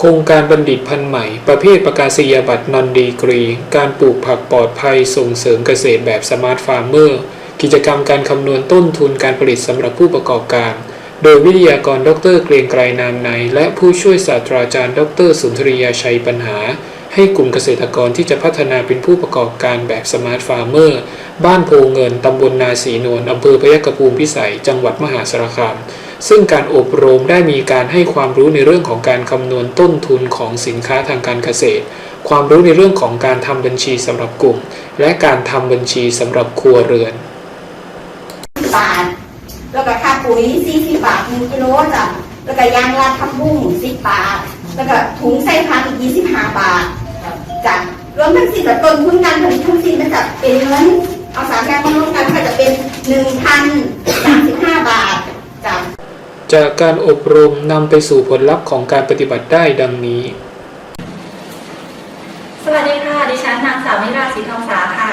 โครงการบัณฑิตพันธุ์ใหม่ ประเภทประกาศนียบัตรนอนดีกรี การปลูกผักปลอดภัยส่งเสริมเกษตรแบบสมาร์ทฟาร์มเมอร์ กิจกรรมการคำนวณต้นทุนการผลิตสำหรับผู้ประกอบการ โดยวิทยากรดรเกรียงไกรนามใน และผู้ช่วยศาสตราจารย์ดรสุนทรียาชัยปัญหา ให้กลุ่มเกษตรกรที่จะพัฒนาเป็นผู้ประกอบการแบบสมาร์ทฟาร์มเมอร์ บ้านโพเงินตำบลนาสีนวลอำเภอพยัคฆภูมิพิสัย จังหวัดมหาสารคาม ซึ่งการอบรมได้มีการให้ความรู้ในเรื่องของการคำนวณต้นทุนของสินค้าทางการเกษตร ความรู้ในเรื่องของการทำบัญชีสำหรับกลุ่ม และการทำบัญชีสำหรับครัวเรือนบาทแล้วก็ค่าปุ๋ย40บาทหนึ่งกิโลจ้ะแล้วก็ยางลาดทำบุ้ง10บาท แล้วก็ถุงใส่พันอีก25 บาทจ้ะรวมทั้งสิ้นแบบต้นทุนการผลิตทั้งสิ้นมันจะเป็นเงินเอาสามอย่างมารวมกันก็จะเป็น 1,035 บาทจ้ะ จากการอบรมนำไปสู่ผลลัพธ์ของการปฏิบัติได้ดังนี้ สวัสดีค่ะ ดิฉันนางสาวนิราศรีทองสาค่ะ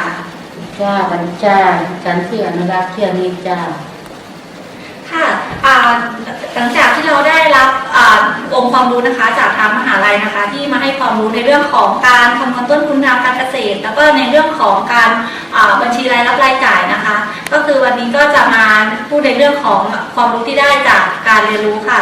จ้าวันจ้าฉันชื่ออนุรักษ์เที่ยงนี้จ้าค่ะอ่าหลังจากที่เราได้รับอ่าองค์ความรู้นะคะ จากทางมหาลัยนะคะ ที่มาให้ความรู้ในเรื่องของการคำนวณต้นทุนทางการเกษตร แล้วก็ในเรื่องของการอ่าบัญชีรายรับรายจ่ายนะคะ ก็คือวันนี้ก็จะมา พูดในเรื่องของความรู้ที่ได้จากการเรียนรู้ค่ะ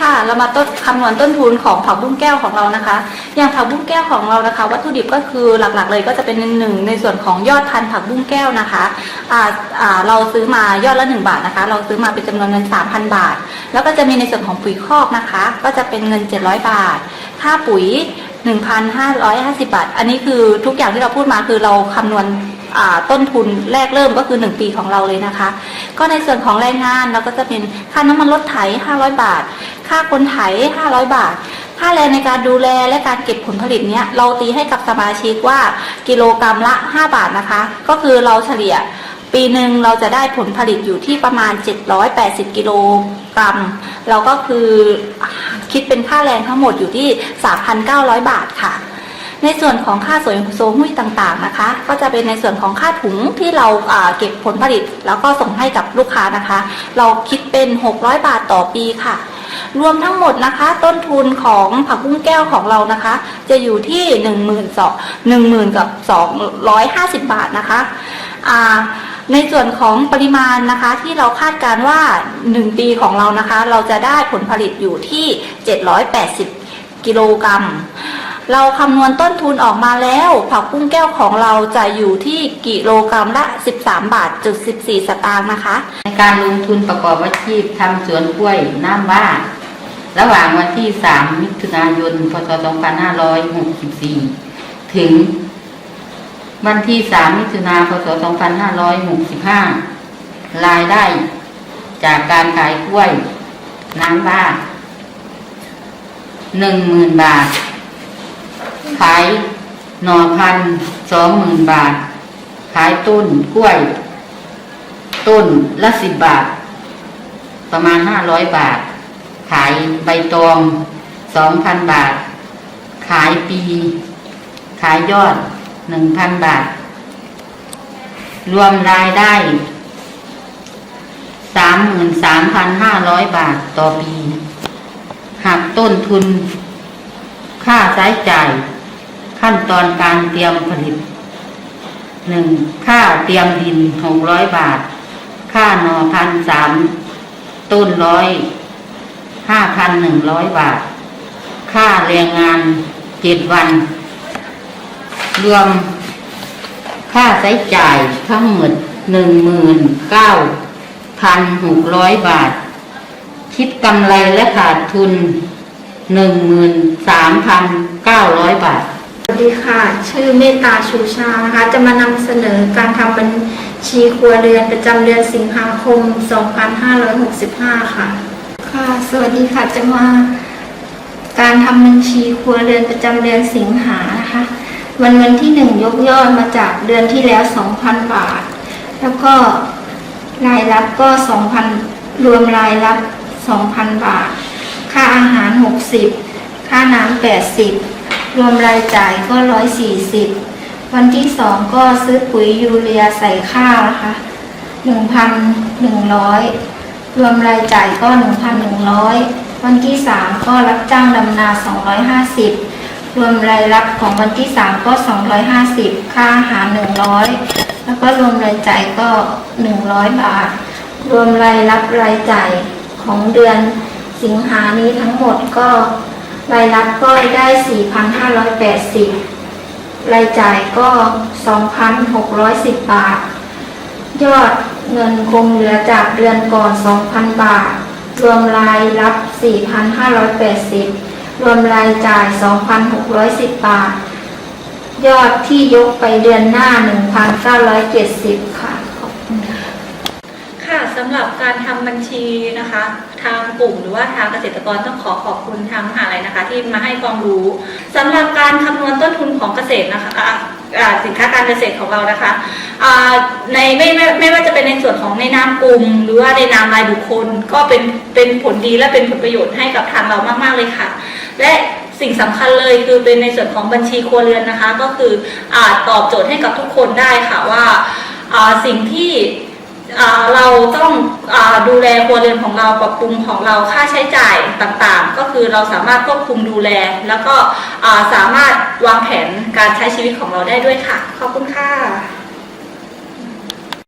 ค่ะเรามาต้นคำนวณต้นทุนของผักบุ้งแก้วของเรานะคะ อย่างผักบุ้งแก้วของเรานะคะ วัตถุดิบก็คือหลักๆ เลยก็จะเป็นหนึ่งในส่วนของยอดพันธุ์ผักบุ้งแก้วนะคะอ่าอ่าเราซื้อมายอดละ 1 บาทนะคะ เราซื้อมาเป็นจำนวนเงิน 3,000 บาท แล้วก็จะมีในส่วนของปุ๋ยคอกนะคะ ก็จะเป็นเงิน 700 บาท ค่าปุ๋ย 1,550 บาท อันนี้คือทุกอย่างที่เราพูดมาคือเราคำนวณ ต้นทุนแรกเริ่มก็คือ 1 ปีของเราเลยนะคะ ก็ในส่วนของแรงงานเราก็จะเป็นค่าน้ำมันรถไถ 500 บาท ค่าคนไถ 500 บาท ค่าแรงในการดูแลและการเก็บผลผลิตเนี้ยเราตีให้กับสมาชิกว่ากิโลกรรัมละ 5 บาทนะคะ ก็คือเราเฉลี่ยปีหนึ่งเราจะได้ผลผลิตอยู่ที่ประมาณ 780 กิโลกรัม เราก็คือคิดเป็นค่าแรงทั้งหมดอยู่ที่ 3,900 บาทค่ะ ในส่วนของค่าสวยโซหุ้ยต่างๆนะคะ ก็จะเป็นในส่วนของค่าถุงที่เราเก็บผลผลิต แล้วก็ส่งให้กับลูกค้านะคะ เราคิดเป็น 600 บาทต่อปีค่ะ รวมทั้งหมดนะคะ ต้นทุนของผักบุ้งแก้วของเรานะคะ จะอยู่ที่1 0 0 0 0 1 0 0 0กับ250 บาทนะคะอ่าในส่วนของปริมาณนะคะที่เราคาดการว่า 1 ปีของเรานะคะ เราจะได้ผลผลิตอยู่ที่ 780 กิโลกรัม เราคำนวณต้นทุนออกมาแล้ว ผักบุ้งแก้วของเราจะอยู่ที่กิโลกรัมละ 13 บาทจุด14 สตางค์นะคะ ในการลงทุนประกอบอาชีพทำสวนกล้วยน้ำว่า ระหว่างวันที่ 3 มิถุนายน พศ 2564 ถึง วันที่ 3 มิถุนาพศ 2565 รายได้จากการขายกล้วยน้ำว่า 10,000 บาท ขายหน่อพันสองหมื่นบาท ขายต้นกล้วย ต้นละสิบบาท ประมาณห้าร้อยบาท ขายใบตองสองพันบาท ขายปี ขายยอดหนึ่งพันบาท รวมรายได้สามหมื่นสามพันห้าร้อยบาทต่อปีหักต้นทุน ค่าใช้จ่าย ขั้นตอนการเตรียมผลิตหนึ่งค่าเตรียมดินหกร้อยบาท ค่าหนอพันสามต้นร้อยห้าพันหนึ่งร้อยบาท ค่าแรงงานเจ็ดวัน รวมค่าใช้จ่ายทั้งหมดหนึ่งหมื่นเก้าพันหกร้อยบาท คิดกำไรและขาดทุนหนึ่งหมื่นสามพันเก้าร้อยบาท สวัสดีค่ะ ชื่อเมตตาชูชานะคะ จะมานำเสนอการทำบัญชีครัวเรือนประจำเดือนสิงหาคม 2565 ค่ะ ค่ะ สวัสดีค่ะ จะมาการทำบัญชีครัวเรือนประจำเดือนสิงหานะคะ วันวันที่หนึ่งยกยอดมาจากเดือนที่แล้ว 2,000 บาท แล้วก็รายรับก็ 2,000 รวมรายรับ 2,000 บาท ค่าอาหาร 60 ค่าน้ำ80 รวมรายจ่ายก็ร้อยสี่สิบวันที่สองก็ซื้อปุ๋ยยูเรียใส่ข้าวนะคะหนึ่งพันหนึ่งร้อยรวมรายจ่ายก็หนึ่งพันหนึ่งร้อยวันที่3ก็รับจ้างดำนา250รวมรายรับของวันที่3ก็250ค่าอาหาร100แล้วก็รวมรายจ่ายก็100บาท รวมรายรับรายจ่ายของเดือนสิงหานี้ทั้งหมดก็ รายรับก็ได้ 4,580 รายจ่ายก็ 2,610 บาท ยอดเงินคงเหลือจากเดือนก่อน 2,000 บาท รวมรายรับ 4,580 รวมรายจ่าย 2,610 บาท ยอดที่ยกไปเดือนหน้า 1,970 ค่ะ ขอบคุณค่ะ ค่ะ สำหรับการทำบัญชีนะคะ ทางกลุ่มหรือว่าทางเกษตรกรต้องขอขอบคุณทางมหาลัยนะคะ ที่มาให้ความรู้สำหรับการคำนวณต้นทุนของเกษตรนะคะสินค้าการเกษตรของเรานะคะในไม่ไม่ไม่ว่าจะเป็นในส่วนของในนามกลุ่ม หรือว่าในนามรายบุคคล ก็เป็นเป็นผลดีและเป็นผลประโยชน์ให้กับทางเรามากๆเลยค่ะ และสิ่งสำคัญเลยคือเป็นในส่วนของบัญชีครัวเรือนนะคะ ก็คืออาตอบโจทย์ให้กับทุกคนได้ค่ะว่าสิ่งที่ เราต้องอดูแลครัวเรือนของเราปรับปรุงของเราค่าใช้จ่ายต่างๆ ก็คือเราสามารถควบคุมดูแล แล้วก็สามารถวางแผนการใช้ชีวิตของเราได้ด้วยค่ะ ขอบคุณค่ะ